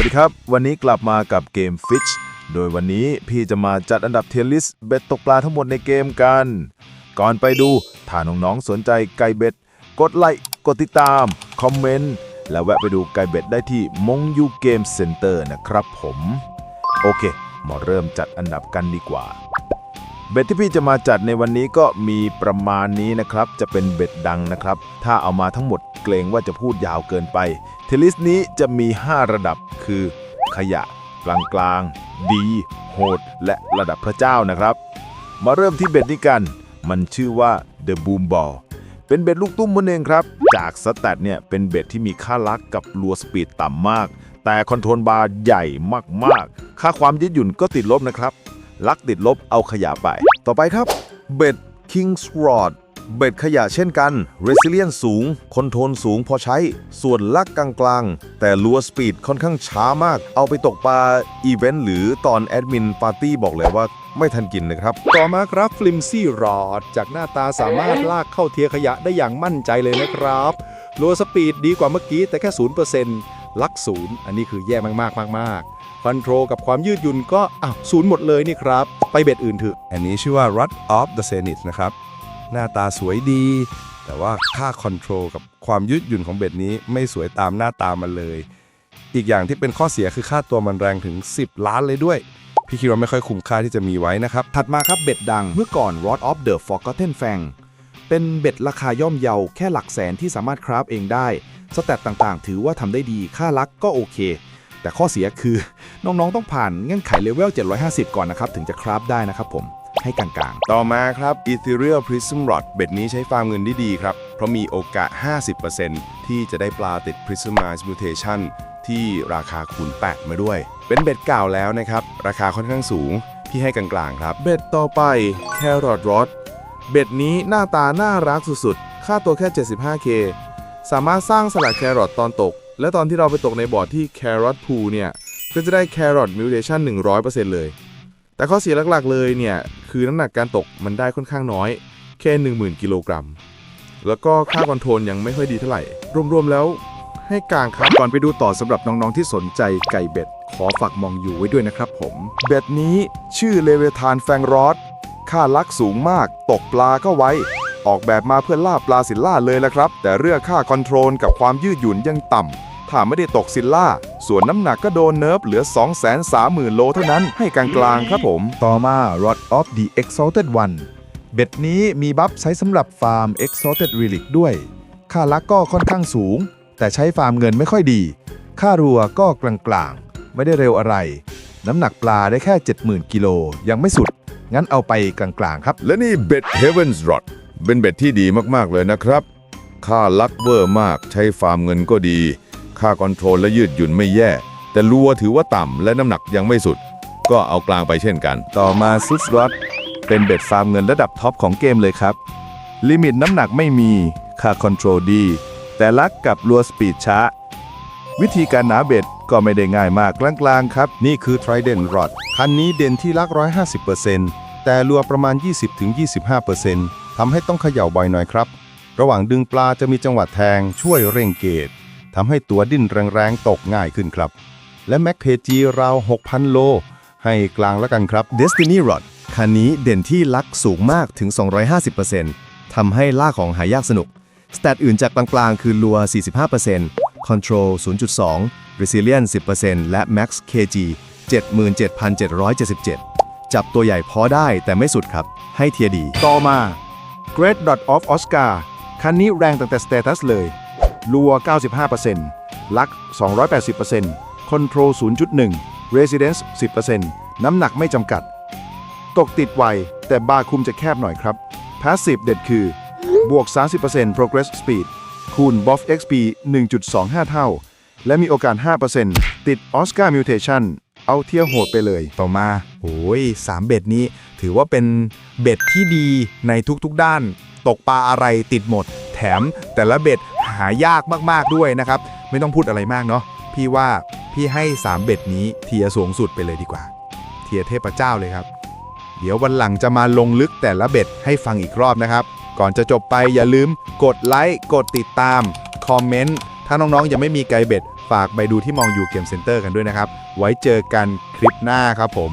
วัสดีครับ วันนี้กลับมากับเกม Fish โดยวันนี้พี่จะมาจัดอันดับเทลิสเบ็ดตกปลาทั้งหมดในเกมกัน ก่อนไปดูถ้าน้องๆสนใจไก่เบ็ด กดไลค์กดติดตาม คอมเมนต์ และแวะไปดูไก่เบ็ดได้ที่มงยูเกมเซ็นเตอร์นะครับผม โอเค มาเริ่มจัดอันดับกันดีกว่า เบ็ดที่พี่จะมาจัดในวันนี้ก็มีประมาณนี้นะครับ จะเป็นเบ็ดดังนะครับ ถ้าเอามาทั้งหมด กรงว่าจะพูดยาวเกินไปเทลิสนี้จะมี 5 ระดับคือ ขยะ กลางกลาง ดี โหด และระดับพระเจ้านะครับ มาเริ่มที่เบ็ดนี้กัน มันชื่อว่า The Boom Ball เป็นเบ็ดลูกตุ้มมือเองครับ จากสแตทเนี่ยเป็นเบ็ดที่มีค่าลักกับลัวสปีดต่ำมาก แต่คอนโทรลบาร์ใหญ่มากๆ ค่าความยืดหยุ่นก็ติดลบนะครับ ลักติดลบเอาขยะไป ต่อไปครับเบ็ด King's Rod เบ็ดขยะเช่นกัน Resilience สูง คอนโทรลสูงพอใช้ ส่วนลักกลางๆ แต่ลัวสปีดค่อนข้างช้ามาก เอาไปตกปลาอีเวนต์หรือตอนแอดมินปาร์ตี้บอกเลยว่าไม่ทันกินนะครับ ต่อมาครับฟลิมซี่รอดจากหน้าตาสามารถลากเข้าเทียร์ขยะได้อย่างมั่นใจเลยนะครับโลสปีดดีกว่าเมื่อกี้แต่แค่ 0%ลักศูนย์อันนี้คือแย่มากๆมากๆคอนโทรลกับความยืดหยุ่นก็อ้าวศูนย์หมดเลยนี่ครับ ไปเบ็ดอื่นเถอะอันนี้ชื่อว่า Rod of the Zenith นะครับ หน้าตาสวยดี แต่ว่าค่าคอนโทรลกับความยืดหยุ่นของเบ็ดนี้ไม่สวยตามหน้าตามันเลย อีกอย่างที่เป็นข้อเสียคือค่าตัวมันแรงถึง 10 ล้านเลยด้วย พี่คิดว่าไม่ค่อยคุ้มค่าที่จะมีไว้นะครับ ถัดมาครับเบ็ดดังเมื่อก่อน Rod of the Forgotten Fang เป็นเบ็ดราคาย่อมเยาแค่หลักแสนที่สามารถคราฟเองได้สแตตต่างๆ ถือว่าทำได้ดีค่าลักก็โอเค แต่ข้อเสียคือ น้องๆต้องผ่านเงื่อนไขเลเวล750 ก่อนนะครับ ถึงจะคราฟได้นะครับผม ให้กลางๆ ต่อมาครับ Ethereal Prism Rod เบ็ดนี้ใช้ฟาร์มเงินได้ดีครับ เพราะมีโอกาส 50%ที่จะได้ปลาติด Prismize Mutation ที่ราคาคูณ 8 มาด้วย เป็นเบ็ดเก่าแล้วนะครับ ราคาค่อนข้างสูง พี่ให้กลางๆ ครับ เบ็ดต่อไป Carrot Rod เบ็ดนี้หน้าตาน่ารักสุดๆ ค่าตัวแค่ 75k สามารถสร้างสลัดแครอทตอนตก และตอนที่เราไปตกในบอร์ดที่ Carrot Pool เนี่ย ก็จะได้ Carrot Mutation 100%เลย แต่ข้อเสียหลักๆเลยเนี่ย คือน้ำหนักการตกมันได้ค่อนข้างน้อย แค่ 10,000 กิโลกรัม แล้วก็ค่าคอนโทรลยังไม่ค่อยดีเท่าไหร่ รวมๆแล้วให้กลางครับก่อนไปดูต่อสำหรับน้องๆที่สนใจไก่เบ็ด ขอฝากมองอยู่ไว้ด้วยนะครับผม เบ็ดนี้ชื่อเลเวทานแฟงรอดค่าลักสูงมาก ตกปลาก็ไวออกแบบมาเพื่อล่าปลาซิลล่าเลยละครับ แต่เรื่องค่าคอนโทรลกับความยืดหยุ่นยังต่ำถ้าไม่ได้ตกซิลล่า ส่วนน้ำหนักก็โดนเนิร์ฟเหลือ 230,000 โลเท่านั้นให้กลางๆครับผม ต่อมา Rod of the Exalted One เบ็ดนี้มีบัฟใช้สำหรับฟาร์ม Exalted Relic ด้วย ค่าลักก็ค่อนข้างสูง แต่ใช้ฟาร์มเงินไม่ค่อยดี ค่ารัวก็กลางๆ ไม่ได้เร็วอะไร น้ำหนักปลาได้แค่ 70,000 กิโลยังไม่สุด งั้นเอาไปกลางๆครับ และนี่เบ็ด Heaven's Rod เป็นเบ็ดที่ดีมากๆเลยนะครับ ค่าลักเวอร์มากใช้ฟาร์มเงินก็ดี ค่าคอนโทรลและยืดหยุ่นไม่แย่ แต่ลัวถือว่าต่ำและน้ำหนักยังไม่สุด ก็เอากลางไปเช่นกัน ต่อมา Six Rod เป็นเบ็ดฟาร์มเงินระดับท็อปของเกมเลยครับ ลิมิตน้ำหนักไม่มี ค่าคอนโทรลดี แต่ลักกับรัวสปีดช้า วิธีการหนาเบ็ดก็ไม่ได้ง่ายมากกลางๆครับ นี่คือ Trident Rod คันนี้เด่นที่ลัก 150%แต่รัวประมาณ 20-25%ทำให้ต้องเขย่าบ่อยหน่อยครับ ระหว่างดึงปลาจะมีจังหวะแทงช่วยเร่งเกต ทำให้ตัวดิ้นแรงๆ ตกง่ายขึ้นครับ และแม็กเพจีราว 6,000 โล ให้กลางแล้วกันครับ Destiny Rod คันนี้เด่นที่ลักสูงมากถึง 250%ทำให้ล่าของหายากสนุก สแตทอื่นจากกลางๆ คือลัว 45% Control 0.2 Resilience 10%และ Max KG 77,777 จับตัวใหญ่พอได้แต่ไม่สุดครับ ให้เทียดี ต่อมา Great Dot of Oscar คันนี้แรงตั้งแต่สเตตัสเลย ลัว 95%ลัก 280% Control 0.1 Residence 10%น้ำหนักไม่จำกัด ตกติดไว แต่บาร์คุมจะแคบหน่อยครับ Passive เด็ดคือบวก 30% Progress Speed คูณ Buff XP 1.25 เท่า และมีโอกาส 5%ติด Oscar Mutation เอาเที่ยวโหดไปเลย ต่อมาโอ้ยสามเบ็ดนี้ ถือว่าเป็นเบ็ดที่ดีในทุกๆด้าน ตกปลาอะไรติดหมด แถมแต่ละเบ็ด หายากมากๆด้วยนะครับ ไม่ต้องพูดอะไรมากเนาะพี่ว่าพี่ให้ 3 เบ็ดนี้เทียสูงสุดไปเลยดีกว่า เทียเทพเจ้าเลยครับ เดี๋ยววันหลังจะมาลงลึกแต่ละเบ็ดให้ฟังอีกรอบนะครับ ก่อนจะจบไปอย่าลืมกดไลค์กดติดตามคอมเมนต์ถ้าน้องๆยังไม่มีไกด์เบ็ดฝากไปดูที่มองอยู่เกมเซ็นเตอร์กันด้วยนะครับ ไว้เจอกันคลิปหน้าครับผม